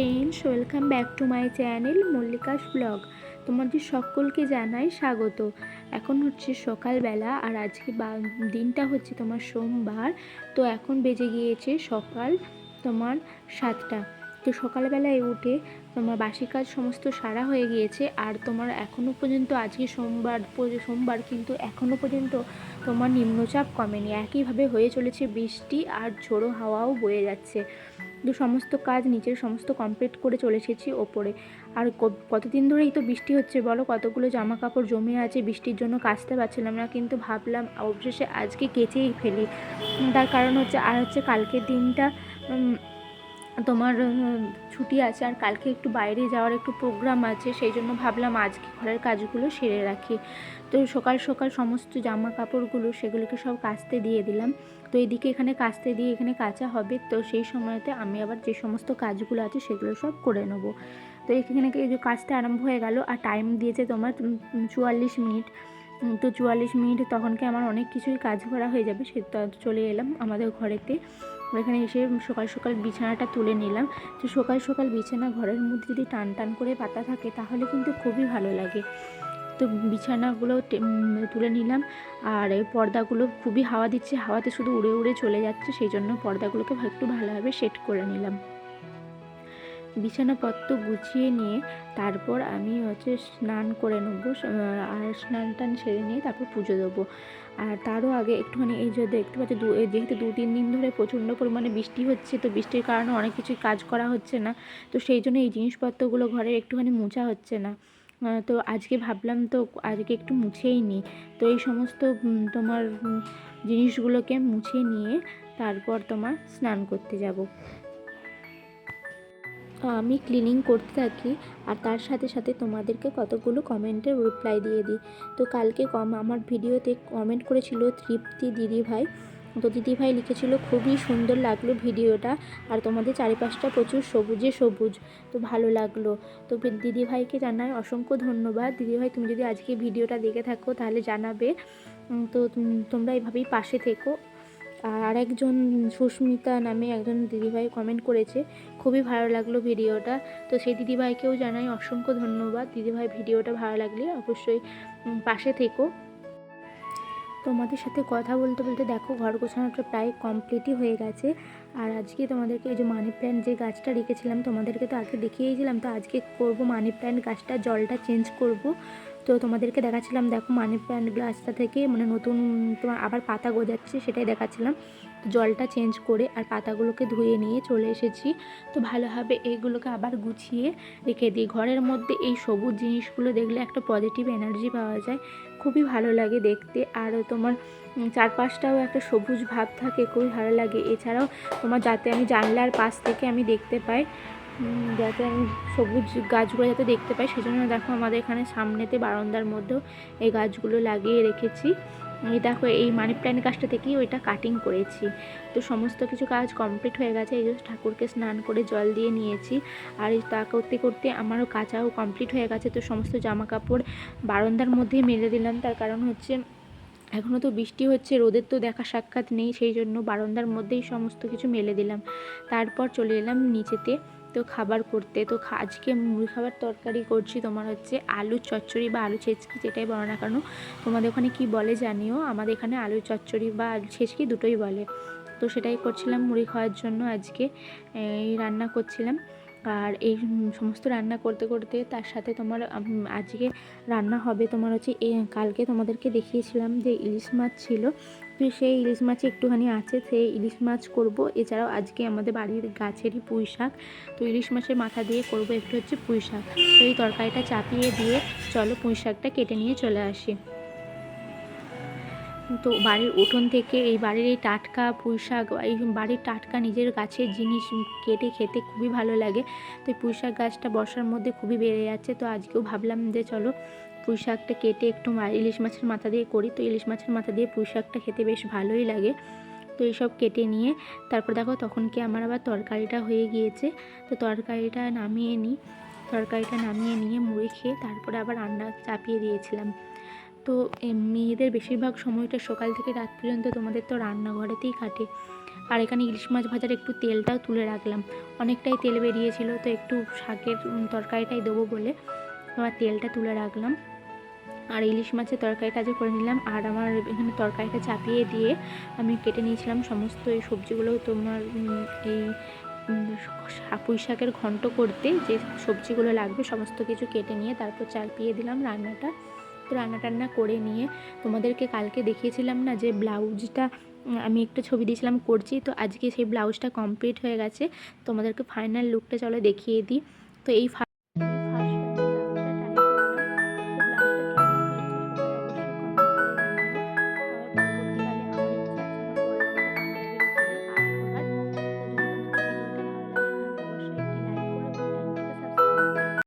Friends welcome back to my channel Mallika's blog তোমাদের সকলকে জানাই স্বাগত। এখন হচ্ছে সকালবেলা আর আজকে দিনটা হচ্ছে তোমার সোমবার। তো এখন বেজে গিয়েছে সকাল তোমার সাতটা। তো সকালবেলায় উঠে তোমার বাসি কাজ সমস্ত সারা হয়ে গিয়েছে আর তোমার এখনও পর্যন্ত আজকে সোমবার সোমবার কিন্তু এখনও পর্যন্ত তোমার নিম্নচাপ কমেনি। একইভাবে হয়ে চলেছে বৃষ্টি আর ঝোড়ো হাওয়াও বয়ে যাচ্ছে। তো সমস্ত কাজ নিচের সমস্ত কমপ্লিট করে চলে এসেছি ওপরে। আর কতদিন ধরেই তো বৃষ্টি হচ্ছে বলো? কতগুলো জামা কাপড় জমে আছে? বৃষ্টির জন্য কাচতে পারছিলাম না কিন্তু ভাবলাম অবশেষে আজকে কেচেই ফেলি। তার কারণ হচ্ছে আর হচ্ছে কালকের দিনটা তোমার ছুটি আছে আর কালকে একটু বাইরে যাওয়ার একটু প্রোগ্রাম আছে, সেই জন্য ভাবলাম আজকে ঘরের কাজগুলো সেরে রাখি। তো সকাল সকাল সমস্ত জামা কাপড়গুলো সেগুলোকে সব কাচতে দিয়ে দিলাম। তো এদিকে এখানে কাচতে দিয়ে এখানে কাঁচা হবে, তো সেই সময়তে আমি আবার যে সমস্ত কাজগুলো আছে সেগুলো সব করে নেব। তো এখানে যে কাজটা আরম্ভ হয়ে গেল আর টাইম দিয়েছে তোমার চুয়াল্লিশ মিনিট। তো চুয়াল্লিশ মিনিট তখনকে আমার অনেক কিছুই কাজ করা হয়ে যাবে, সে চলে এলাম আমাদের ঘরেতে। এখানে এসে সকাল সকাল বিছানাটা তুলে নিলাম। তো সকাল সকাল বিছানা ঘরের মধ্যে যদি টান টান করে পাতা থাকে, তাহলে কিন্তু খুবই ভালো লাগে। তো বিছানাগুলো তুলে নিলাম। আর পর্দাগুলো খুবই হাওয়া দিচ্ছে, হাওয়াতে শুধু উড়ে উড়ে চলে যাচ্ছে, সেই জন্য পর্দাগুলোকে একটু ভালোভাবে সেট করে নিলাম। বিছানাপত্র গুছিয়ে নিয়ে তারপর আমি হচ্ছে স্নান করে নেব আর স্নান টান সেরে নিয়ে তারপর পুজো দেবো। আর তারও আগে একটুখানি এই যে দেখতে পাচ্ছি দু যেহেতু দু তিন দিন ধরে প্রচণ্ড পরিমাণে বৃষ্টি হচ্ছে, তো বৃষ্টির কারণে অনেক কিছুই কাজ করা হচ্ছে না, তো সেই জন্য এই জিনিসপত্রগুলো ঘরে একটুখানি মোছা হচ্ছে না। তো আজকে ভাবলাম তো আজকে একটু মুছেই নিই। তো এই সমস্ত তোমার জিনিসগুলোকে মুছে নিয়ে তারপর তোমার স্নান করতে যাব। আমি ক্লিনিং করতে থাকি আর তার সাথে সাথে তোমাদেরকে কতগুলো কমেন্টের রিপ্লাই দিয়ে দিই। তো কালকে কম, আমার ভিডিওতে কমেন্ট করেছিল তৃপ্তি দিদিভাই। তো দিদিভাই লিখেছিল, খুবই সুন্দর লাগল ভিডিওটা আর তোমাদের চারিপাশটা প্রচুর সবুজে সবুজ। তো ভালো লাগল। তো দিদিভাইকে জানাই অসংখ্য ধন্যবাদ। দিদিভাই, তুমি যদি আজকে ভিডিওটা দেখে থাকো তাহলে জানাবে। তো তোমরা এইভাবেই পাশে থেকো। আর আরেকজন সুস্মিতা নামে একজন দিদিভাই কমেন্ট করেছে, খুবই ভালো লাগল ভিডিওটা। তো সেই দিদিভাইকেও জানাই অসংখ্য ধন্যবাদ। দিদিভাই, ভিডিওটা ভালো লাগলে অবশ্যই পাশে থেকো। তোমাদের সাথে কথা বলতে বলতে দেখো ঘর গোছানোটা প্রায় কমপ্লিটই হয়ে গেছে। আর আজকে তোমাদেরকে এই যে মানি প্ল্যান্ট যে গাছটা রেখেছিলাম, তোমাদেরকে তো আগে দেখিয়েছিলাম তো আজকে করব মানি প্ল্যান্ট গাছটা, জলটা চেঞ্জ করব। তো তোমাদেরকে দেখাচ্ছিলাম, দেখো মানি প্ল্যান্ট গ্লাসটা থেকে মানে নতুন তোমার আবার পাতা গজাচ্ছে সেটাই দেখাচ্ছিলাম। তো জলটা চেঞ্জ করে আর পাতাগুলোকে ধুয়ে নিয়ে চলে এসেছি। তো ভালোভাবে এইগুলোকে আবার গুছিয়ে রেখে দিই। ঘরের মধ্যে এই সবুজ জিনিসগুলো দেখলে একটা পজিটিভ এনার্জি পাওয়া যায়। খুবই ভালো লাগে দেখতে। আর তোমার চারপাশটাও একটা সবুজ ভাব থাকে, খুবই ভালো লাগে। এছাড়াও তোমার যাতে আমি জানলার পাশ থেকে আমি দেখতে পাই। যাতে আমি সবুজ গাছগুলো যাতে দেখতে পাই, সেজন্য দেখো আমাদের এখানে সামনেতে বারান্দার মধ্যেও এই গাছগুলো লাগিয়ে রেখেছি। এই দেখো, এই মানি প্ল্যান্ট গাছটা থেকেই ওইটা কাটিং করেছি। তো সমস্ত কিছু কাজ কমপ্লিট হয়ে গেছে, এই ঠাকুরকে স্নান করে জল দিয়ে নিয়েছি। আর তা করতে করতে আমারও কাচাও কমপ্লিট হয়ে গেছে। তো সমস্ত জামা কাপড় বারান্দার মধ্যেই মেলে দিলাম। তার কারণ হচ্ছে এখনও তো বৃষ্টি হচ্ছে, রোদের তো দেখা সাক্ষাৎ নেই, সেই জন্য বারান্দার মধ্যেই সমস্ত কিছু মেলে দিলাম। তারপর চলে এলাম নিচেতে। তো খাবার করতে। তো আজকে মুড়ি খাবার তরকারি করছি তোমার হচ্ছে আলু চচ্চড়ি বা আলু ছেঁচকি যেটাই বলো না কেন। তোমাদের ওখানে কি বলে জানিও? আমাদের এখানে আলু চচ্চড়ি বা আলু ছেঁচকি দুটোই বলে। তো সেটাই করছিলাম মুড়ি খাওয়ার জন্য আজকে, এই রান্না করছিলাম। আর এই সমস্ত রান্না করতে করতে তার সাথে তোমার আজকে রান্না হবে তোমার হচ্ছে কালকে তোমাদেরকে দেখিয়েছিলাম যে ইলিশ মাছ ছিল। তো সেই ইলিশ মাছ একটুখানি আছে, সেই ইলিশ মাছ করব। এছাড়াও আজকে আমাদের বাড়ির গাছেরই পুঁই শাক। তো ইলিশ মাছের মাথা দিয়ে করব একটু হচ্ছে পুঁই শাক। তো এই তরকারিটা চাপিয়ে দিয়ে চলো পুঁই শাকটা কেটে নিয়ে চলে আসি। তো বাড়ির উঠোন থেকে এই বাড়ির এই টাটকা পুঁই শাক এই বাড়ির টাটকা নিজের গাছের জিনিস কেটে খেতে খুবই ভালো লাগে। তো এই পুঁই শাক গাছটা বর্ষার মধ্যে খুবই বেড়ে যাচ্ছে। তো আজকেও ভাবলাম যে চলো পুঁই শাকটা কেটে একটু ইলিশ মাছের মাথা দিয়ে করি। তো ইলিশ মাছের মাথা দিয়ে পুঁই শাকটা খেতে বেশ ভালোই লাগে। তো এইসব কেটে নিয়ে তারপর দেখো তখন কি আমার আবার তরকারিটা হয়ে গিয়েছে। তো তরকারিটা নামিয়ে নিই। তরকারিটা নামিয়ে নিয়ে মুড়ি খেয়ে তারপরে আবার রান্না চাপিয়ে দিয়েছিলাম। তো মেয়েদের বেশিরভাগ সময়টা সকাল থেকে রাত পর্যন্ত তোমাদের তো রান্নাঘরেতেই কাটে। আর এখানে ইলিশ মাছ ভাজার একটু তেলটাও তুলে রাখলাম। অনেকটাই তেল বেরিয়েছিল, তো একটু শাকের তরকারিটাই দেবো বলে আমার তেলটা তুলে রাখলাম। আর ইলিশ মাছের তরকারিটা যে করে নিলাম। আর আমার এখানে তরকারিটা চাপিয়ে দিয়ে আমি কেটে নিয়েছিলাম সমস্ত এই সবজিগুলো তোমার এই পুঁই শাকের ঘন্ট করতে যে সবজিগুলো লাগবে সমস্ত কিছু কেটে নিয়ে তারপর চাপিয়ে দিলাম রান্নাটা। তো রান্না টান্না করে নিয়ে তোমাদেরকে কালকে দেখিয়েছিলাম না যে ব্লাউজটা আমি একটা ছবি দিয়েছিলাম করছি। তো আজকে সেই ব্লাউজটা কমপ্লিট হয়ে গেছে। তোমাদেরকে ফাইনাল লুকটা চলো দেখিয়ে দিই। তো এই